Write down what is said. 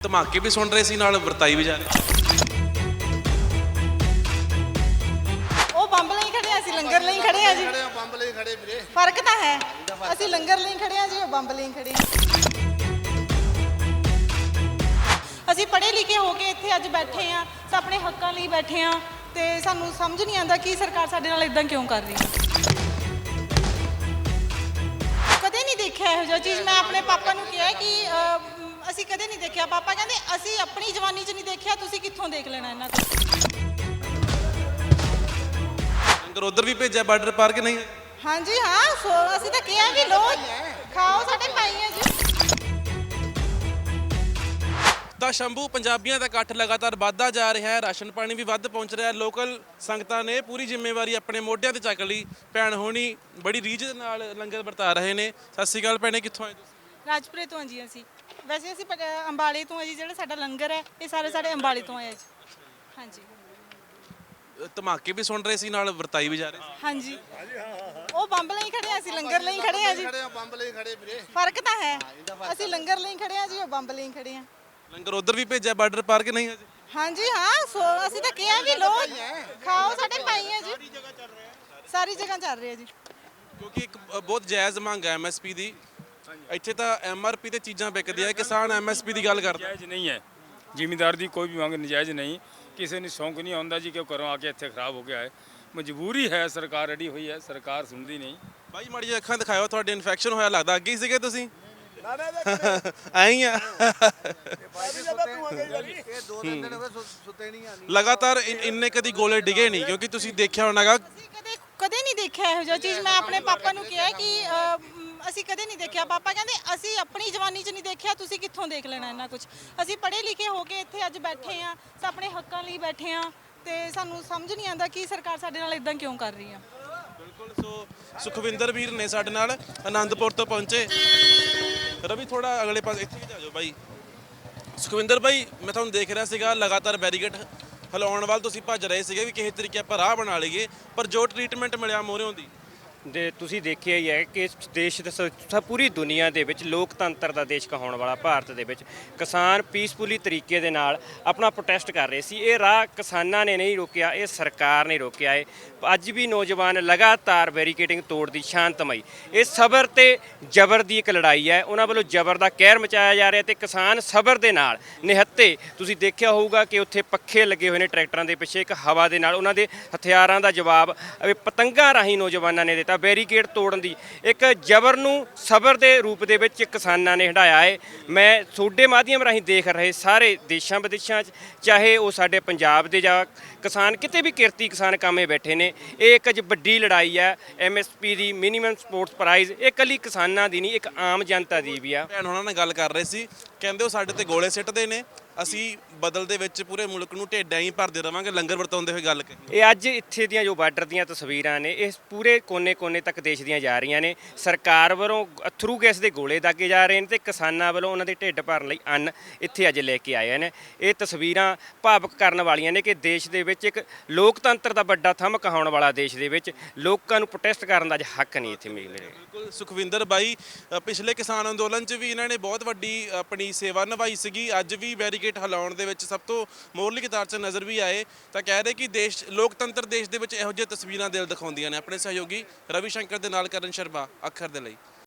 ਧਮਾਕੇ ਵੀ ਸੁਣ ਰਹੇ ਸੀ ਨਾਲ ਵਰਤਾਈ ਵੀ ਜਾ ਰਹੇ ਉਹ ਬੰਬ ਲਈ ਖੜੇ ਆ ਅਸੀਂ ਲੰਗਰ ਲਈ ਖੜੇ ਆ ਜੀ। ਖੜੇ ਆ ਬੰਬ ਲਈ ਖੜੇ ਵੀਰੇ ਫ਼ਰਕ ਤਾਂ ਹੈ। ਅਸੀਂ ਲੰਗਰ ਲਈ ਖੜੇ ਆ ਜੀ ਉਹ ਬੰਬ ਲਈ ਖੜੇ ਆ। ਅਸੀਂ ਪੜ੍ਹੇ ਲਿਖੇ ਹੋ ਕੇ ਇੱਥੇ ਅੱਜ ਬੈਠੇ ਆ ਤਾਂ ਆਪਣੇ ਹੱਕਾਂ ਲਈ ਬੈਠੇ ਆ ਤੇ ਸਾਨੂੰ ਸਮਝ ਨਹੀਂ ਆਉਂਦਾ ਕਿ ਸਰਕਾਰ ਸਾਡੇ ਨਾਲ ਇਦਾਂ ਕਿਉਂ ਕਰ ਰਹੀ ਹੈ। ਕਦੇ ਨਹੀਂ ਦੇਖਿਆ ਇਹੋ ਜਿਹਾ ਚੀਜ਼। ਮੈਂ ਆਪਣੇ ਪਾਪਾ ਨੂੰ ਕਿਹਾ ਕਿ ਅਹ, ਅਸੀਂ ਕਦੇ ਨਹੀਂ ਦੇਖਿਆ। ਪਾਪਾ ਕਹਿੰਦੇ ਅਸੀਂ ਆਪਣੀ ਜਵਾਨੀ 'ਚ ਨਹੀਂ ਦੇਖਿਆ ਤੁਸੀਂ ਕਿੱਥੋਂ ਦੇਖ ਲੈਣਾ ਇਹਨਾਂ ਤੋਂ? ਲੰਗਰ ਉਧਰ ਵੀ ਭੇਜਿਆ ਬਾਰਡਰ ਪਾਰ ਕੇ ਨਹੀਂ? ਹਾਂਜੀ ਹਾਂ ਸੋ ਅਸੀਂ ਤਾਂ ਕਿਹਾ ਵੀ ਲੋ ਖਾਓ ਸਾਡੇ ਭਾਈ ਆ ਜੀ। ਤਾਂ ਸ਼ੰਭੂ ਪੰਜਾਬੀਆਂ ਦਾ ਇਕੱਠ ਲਗਾਤਾਰ ਵੱਧਦਾ ਜਾ ਰਿਹਾ ਹੈ। ਰਾਸ਼ਨ ਪਾਣੀ ਵੀ ਵੱਧ ਪਹੁੰਚ ਰਿਹਾ ਹੈ। ਲੋਕਲ ਸੰਗਤਾਂ ਨੇ ਪੂਰੀ ਜ਼ਿੰਮੇਵਾਰੀ ਆਪਣੇ ਮੋਢਿਆਂ ਤੇ ਚੱਕ ਲਈ। ਭੈਣ ਹੋਣੀ ਬੜੀ ਰੀਝ ਦੇ ਨਾਲ ਲੰਗਰ ਵਰਤਾ ਰਹੇ ਨੇ। ਸਤਿ ਸ਼੍ਰੀ ਅਕਾਲ ਭੈਣੇ ਕਿੱਥੋਂ ਆਏ ਤੁਸੀਂ? ਰਾਜਪੁਰੇ ਤੋਂ ਹਾਂ ਜੀ ਅਸੀਂ। ਵੈਸੇ ਅਸੀਂ ਪਟ- ਅੰਬਾਲੇ ਤੋਂ ਆ ਜੀ ਜਿਹੜਾ ਸਾਡਾ ਲੰਗਰ ਹੈ ਇਹ ਸਾਰੇ ਸਾਡੇ ਅੰਬਾਲੇ ਤੋਂ ਆਏ ਜੀ। ਹਾਂਜੀ। ਧਮਾਕੇ ਵੀ ਸੁਣ ਰਹੇ ਸੀ ਨਾਲ ਵਰਤਾਈ ਵੀ ਜਾ ਰਹੇ ਸੀ। ਹਾਂਜੀ। ਉਹ ਬੰਬ ਲਈ ਖੜੇ ਆ ਅਸੀਂ ਲੰਗਰ ਲਈ ਖੜੇ ਆ ਜੀ। ਖੜੇ ਆ ਬੰਬ ਲਈ ਖੜੇ ਵੀਰੇ। ਫ਼ਰਕ ਤਾਂ ਹੈ। ਅਸੀਂ ਲੰਗਰ ਲਈ ਖੜੇ ਆ ਜੀ ਉਹ ਬੰਬ ਲਈ ਖੜੇ ਆ। ਲੰਗਰ ਉਧਰ ਵੀ ਭੇਜਿਆ ਬਾਰਡਰ ਪਾਰ ਕੇ ਨਹੀਂ ਅਜੇ ਹਾਂਜੀ ਹਾਂ ਸੋ ਅਸੀਂ ਤਾਂ ਕਿਹਾ ਵੀ ਲੋ ਖਾਓ ਸਾਡੇ ਭਾਈ ਆ ਜੀ। ਸਾਰੀ ਜਗ੍ਹਾ ਚੱਲ ਰਿਹਾ। ਜੀ। ਕਿਉਂਕਿ ਇੱਕ ਅ, ਬਹੁਤ ਜਾਇਜ਼ ਮੰਗ ਹੈ ਐਮਐਸਪੀ ਦੀ। ਇੱਥੇ ਤਾਂ ਐਮਆਰਪੀ ਤੇ ਚੀਜ਼ਾਂ ਵਿਕਦੀਆਂ ਕਿਸਾਨ ਐਮਐਸਪੀ ਦੀ ਗੱਲ ਕਰਦਾ। ਨਜਾਇਜ਼ ਨਹੀਂ ਹੈ। ਜ਼ਿਮੀਂਦਾਰ ਦੀ ਕੋਈ ਵੀ ਮੰਗ ਨਜਾਇਜ਼ ਨਹੀਂ। ਕਿਸੇ ਨੂੰ ਸ਼ੌਂਕ ਨਹੀਂ ਆਉਂਦਾ ਜੀ ਕਿ ਘਰੋਂ ਆ ਕੇ ਇੱਥੇ ਖਰਾਬ ਹੋ ਗਿਆ ਹੈ ਮਜਬੂਰੀ ਹੈ ਸਰਕਾਰ ਅੜੀ ਹੋਈ ਹੈ ਸਰਕਾਰ ਸੁਣਦੀ ਨਹੀਂ। ਬਾਈ ਮਾੜੀ ਜਿਹੀ ਅੱਖਾਂ ਦਿਖਾਓ ਤੁਹਾਡੇ ਇਨਫੈਕਸ਼ਨ ਹੋਇਆ ਲੱਗਦਾ। ਅੱਗੇ ਹੀ ਸੀਗੇ ਤੁਸੀਂ? ਆਈ ਆ ਇਹ ਦੋ ਤਿੰਨ ਦਿਨ ਹੋਏ ਸੁ- ਸੁੱਤੇ ਨਹੀਂ ਆ। ਲਗਾਤਾਰ ਇਨ- ਇੰਨੇ ਕਦੀ ਗੋਲੇ ਡਿਗੇ ਨਹੀਂ ਕਿਉਂਕਿ ਤੁਸੀਂ ਦੇਖਿਆ ਹੋਣਾਗਾ ਅਸੀਂ ਕਦੇ ਕਦੇ ਨਹੀਂ ਦੇਖਿਆ ਇਹੋ ਜਿਹਾ ਚੀਜ਼। ਮੈਂ ਆਪਣੇ ਪਾਪਾ ਨੂੰ ਕਿਹਾ ਕਿ ਅਹ, ਅਸੀਂ ਕਦੇ ਨਹੀਂ ਦੇਖਿਆ। ਪਾਪਾ ਕਹਿੰਦੇ, ਅਸੀਂ ਆਪਣੀ ਜਵਾਨੀ 'ਚ ਨਹੀਂ ਦੇਖਿਆ, ਤੁਸੀਂ ਕਿੱਥੋਂ ਦੇਖ ਲੈਣਾ ਇਹਨਾਂ ਕੁਝ ਅਸੀਂ ਪੜ੍ਹੇ ਲਿਖੇ ਹੋ ਕੇ ਇੱਥੇ ਅੱਜ ਬੈਠੇ ਆ ਤਾਂ ਆਪਣੇ ਹੱਕਾਂ ਲਈ ਬੈਠੇ ਆ ਤੇ ਸਾਨੂੰ ਸਮਝ ਨਹੀਂ ਆਉਂਦਾ ਕਿ ਸਰਕਾਰ ਸਾਡੇ ਨਾਲ ਇਦਾਂ ਕਿਉਂ ਕਰ ਰਹੀ ਆ। ਬਿਲਕੁਲ, ਸੋ ਸੁਖਵਿੰਦਰ ਵੀਰ ਨੇ ਸਾਡੇ ਨਾਲ ਆਨੰਦਪੁਰ ਤੋਂ ਪਹੁੰਚੇ। ਰਵੀ ਥੋੜਾ ਅਗਲੇ ਪਾਸੇ ਇੱਥੇ ਵੀ ਆ ਜਾਓ ਬਾਈ। ਸੁਖਵਿੰਦਰ ਬਾਈ, ਮੈਂ ਤੁਹਾਨੂੰ ਦੇਖ ਰਿਹਾ ਸੀਗਾ, ਲਗਾਤਾਰ ਬੈਰੀਕੇਡ ਹਿਲਾਉਣ ਵੱਲ ਤੁਸੀਂ ਭੱਜ ਰਹੇ ਸੀਗੇ ਵੀ ਕਿਸੇ ਤਰੀਕੇ ਆਪਾਂ ਰਾਹ ਬਣਾ ਲਈਏ, ਪਰ ਜੋ ਟ੍ਰੀਟਮੈਂਟ ਮਿਲਿਆ ਮੋਹਰਿਓਂ ਦੀ ਦੇ ਤੁਸੀਂ ਦੇਖਿਆ ਹੀ ਹੈ ਕਿ ਇਸ ਦੇਸ਼ ਦੇ ਸ- ਸ- ਪੂਰੀ ਦੁਨੀਆ ਦੇ ਵਿੱਚ ਲੋਕਤੰਤਰ ਦਾ ਦੇਸ਼ ਕਹਾਉਣ ਵਾਲਾ ਭਾਰਤ ਦੇ ਵਿੱਚ ਕਿਸਾਨ ਪੀਸਫੁਲੀ ਤਰੀਕੇ ਦੇ ਨਾਲ ਆਪਣਾ ਪ੍ਰੋਟੈਸਟ ਕਰ ਰਹੇ ਸੀ। ਇਹ ਰਾਹ ਕਿਸਾਨਾਂ ਨੇ ਨਹੀਂ ਰੋਕਿਆ, ਇਹ ਸਰਕਾਰ ਨੇ ਰੋਕਿਆ ਹੈ ਅੱਜ ਵੀ ਨੌਜਵਾਨ ਲਗਾਤਾਰ ਬੈਰੀਕੇਡਿੰਗ ਤੋੜਦੀ ਸ਼ਾਂਤਮਈ। ਇਹ ਸਬਰ ਤੇ ਜ਼ਬਰ ਦੀ ਇੱਕ ਲੜਾਈ ਹੈ। ਉਹਨਾਂ ਵੱਲੋਂ ਜ਼ਬਰ ਦਾ ਕਹਿਰ ਮਚਾਇਆ ਜਾ ਰਿਹਾ ਤੇ ਕਿਸਾਨ ਸਬਰ ਦੇ ਨਾਲ ਨਿਹੱਤੇ, ਤੁਸੀਂ ਦੇਖਿਆ ਹੋਊਗਾ ਕਿ ਉੱਥੇ ਪੱਖੇ ਲੱਗੇ ਹੋਏ ਨੇ ਟਰੈਕਟਰਾਂ ਦੇ ਪਿੱਛੇ। ਇੱਕ ਹਵਾ ਦੇ ਨਾਲ ਉਹਨਾਂ ਦੇ ਹਥਿਆਰਾਂ ਦਾ ਜਵਾਬ ਅਹ ਪਤੰਗਾਂ ਰਾਹੀਂ ਨੌਜਵਾਨਾਂ ਨੇ ਦਿੱਤਾ। ਬੈਰੀਕੇਡ ਤੋੜਨ ਦੀ। ਇੱਕ ਜ਼ਬਰ ਨੂੰ ਸਬਰ ਦੇ ਰੂਪ ਦੇ ਵਿੱਚ ਕਿਸਾਨਾਂ ਨੇ ਹਟਾਇਆ ਹੈ। ਮੈਂ ਤੁਹਾਡੇ ਮਾਧਿਅਮ ਰਾਹੀਂ ਦੇਖ ਰਹੇ ਸਾਰੇ ਦੇਸ਼ਾਂ ਵਿਦੇਸ਼ਾਂ 'ਚ, ਚਾਹੇ ਉਹ ਸਾਡੇ ਪੰਜਾਬ ਦੇ ਜਾਂ ਕਿਸਾਨ, ਕਿਤੇ ਵੀ ਕਿਰਤੀ ਕਿਸਾਨ ਕਾਮੇ ਬੈਠੇ ਨੇ। ਇਹ ਇੱਕ ਅੱਜ ਵੱਡੀ ਲੜਾਈ ਹੈ। ਐਮਐਸਪੀ ਦੀ ਮਿਨੀਮਮ ਸਪੋਰਟਸ ਪ੍ਰਾਈਜ਼, ਇਹ ਇਕੱਲੀ ਕਿਸਾਨਾਂ ਦੀ ਨਹੀਂ, ਇੱਕ ਆਮ ਜਨਤਾ ਦੀ ਵੀ ਆ। ਭੈਣ, ਉਹਨਾਂ ਨਾਲ ਗੱਲ ਕਰ ਰਹੇ ਸੀ। ਕਹਿੰਦੇ ਉਹ ਸਾਡੇ ਤੇ ਗੋਲੇ ਸਿੱਟਦੇ ਨੇ। ਅਸੀਂ ਬਦਲ ਦੇ ਵਿੱਚ ਪੂਰੇ ਮੁਲਕ ਨੂੰ ਢੇਡਾਂ ਹੀ ਭਰਦੇ ਰਵਾਂਗੇ ਲੰਗਰ ਵਰਤਾਉਂਦੇ ਹੋਏ ਗੱਲ ਕਹੀ। ਇਹ ਅੱਜ ਇੱਥੇ ਦੀਆਂ ਜੋ ਬਾਰਡਰ ਦੀਆਂ ਤਸਵੀਰਾਂ ਨੇ ਇਹ ਪੂਰੇ ਕੋਨੇ-ਕੋਨੇ ਤੱਕ ਦੇਸ਼ ਦੀਆਂ ਜਾ ਰਹੀਆਂ ਨੇ। ਸਰਕਾਰ ਵੱਲੋਂ ਅਥਰੂ ਗੈਸ ਦੇ ਗੋਲੇ ਦਾਗੇ ਜਾ ਰਹੇ ਨੇ ਤੇ ਕਿਸਾਨਾਂ ਵੱਲੋਂ ਉਹਨਾਂ ਦੇ ਢਿੱਡ ਭਰਨ ਲਈ ਅੰਨ ਇੱਥੇ ਅੱਜ ਲੈ ਕੇ ਆਏ ਨੇ। ਇਹ ਤਸਵੀਰਾਂ ਭਾਵਕ ਕਰਨ ਵਾਲੀਆਂ ਨੇ ਕਿ ਦੇਸ਼ ਦੇ ਵਿੱਚ ਇੱਕ ਲੋਕਤੰਤਰ ਦਾ ਵੱਡਾ ਥੰਮ ਕਹਾਉਣ ਵਾਲਾ ਦੇਸ਼ ਦੇ ਵਿੱਚ ਲੋਕਾਂ ਨੂੰ ਪ੍ਰੋਟੈਸਟ ਕਰਨ ਦਾ ਅੱਜ ਹੱਕ ਨਹੀਂ ਇੱਥੇ ਮਿਲ ਰਿਹਾ। ਬਿਲਕੁਲ ਸੁਖਵਿੰਦਰ ਬਾਈ ਪਿਛਲੇ ਕਿਸਾਨ ਅੰਦੋਲਨ 'ਚ ਵੀ ਇਹਨਾਂ ਨੇ ਬਹੁਤ ਵੱਡੀ ਆਪਣੀ ਸੇਵਾ ਨਿਭਾਈ ਸੀਗੀ। ਅੱਜ ਵੀ ਬੈਰੀਕੇਡ ਹਿਲਾਉਣ ਦੇ ਵਿੱਚ ਸਭ ਤੋਂ ਮੋਹਰਲੀ ਕਤਾਰ 'ਚ ਨਜ਼ਰ ਵੀ ਆਏ, ਤਾਂ ਕਹਿ ਰਹੇ ਕਿ ਦੇਸ਼, ਲੋਕਤੰਤਰ ਦੇਸ਼ ਦੇ ਵਿੱਚ ਇਹੋ ਜਿਹੀਆਂ ਤਸਵੀਰਾਂ ਦਿਲ ਦਿਖਾਉਂਦੀਆਂ ਨੇ। ਆਪਣੇ ਸਹਿਯੋਗੀ ਰਵੀ ਸ਼ੰਕਰ ਦੇ ਨਾਲ ਕਰਨ ਸ਼ਰਮਾ, ਅੱਖਰ ਦੇ ਲਈ।